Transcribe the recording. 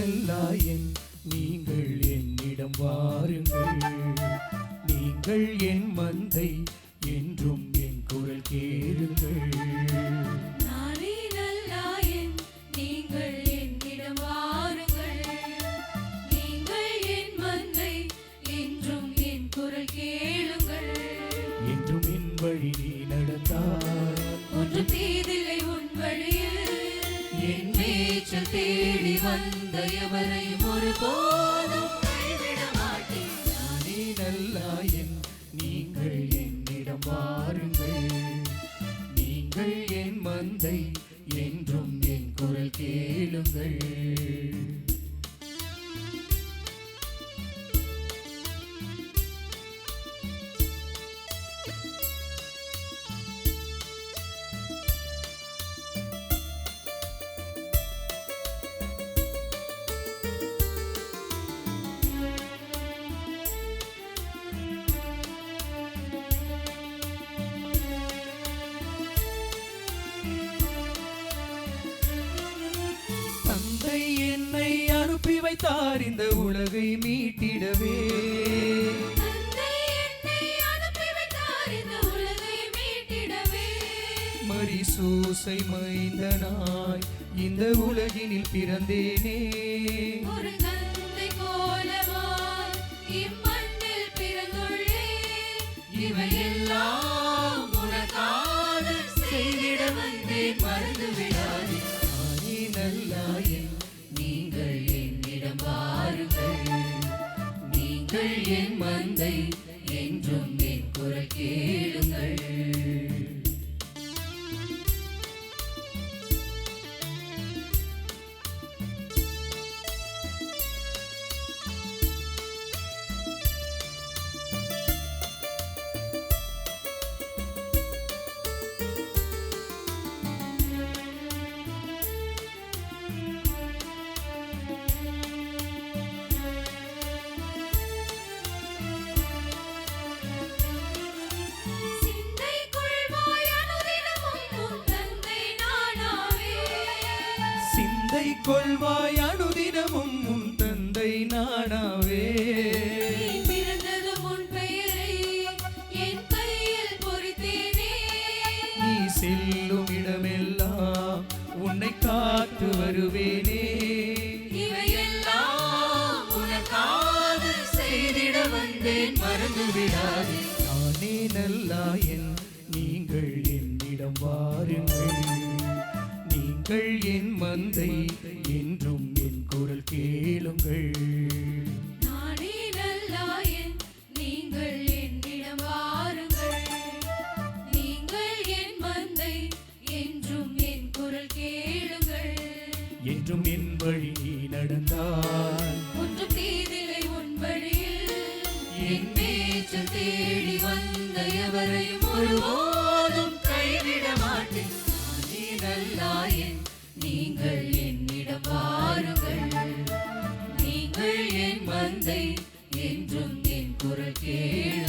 நல்லாயன் நீங்கள் என்னிடம் வாருங்கள். நீங்கள் என் நீங்கள் என்னிடம் வாருங்கள். நீங்கள் என் மந்தை என்றும் என் குரல் கேளுங்கள். என்றும் என் வழி நீ நடந்தார் ஒன்று தீதில்லை உன் வழியில் என் மேய்ச்சல் தேடி வந்த எவரையும் ஒரு போதும் நானே நல்லாயின் நீங்கள் என்னிடம் வாருங்கள். நீங்கள் என் மந்தை என்றும் என் குரல் கேளுங்கள். வைத்தார் இந்த உலகை மீட்டிடவே. மரிசூசை மைந்தனாய் இந்த உலகினில் பிறந்தேனே. இவையெல்லாம் என் மந்தை. சிந்தை கொள்வாய் அனுதினமும் உன் தந்தை நானாவே. செல்லும் இடமெல்லாம் உன்னை காத்து வருவேனே. இவையெல்லாம் உனக்காக செய்திட வந்தேன் மறந்து விடாதே நானே நல்லாயன் நீங்கள் என்னிடம் வாருங்கள். நீங்கள் என் மந்தை என்றும் என் குரல் கேளுங்கள். என்றும் என் குரல் கேளுங்கள். என்றும் என் வழி நீ நடந்தால். ஒன்று தீதில்லை உன் வழியில் என் மேய்ச்சல் தேடி வந்த எவரையும் ஒருபோதும் கைவிட மாட்டேன். நானே நல்லாயன் நீங்கள் என்னிடம் வாருங்கள். நீங்கள் என் மந்தை என்றும் என் குரல் கேள்.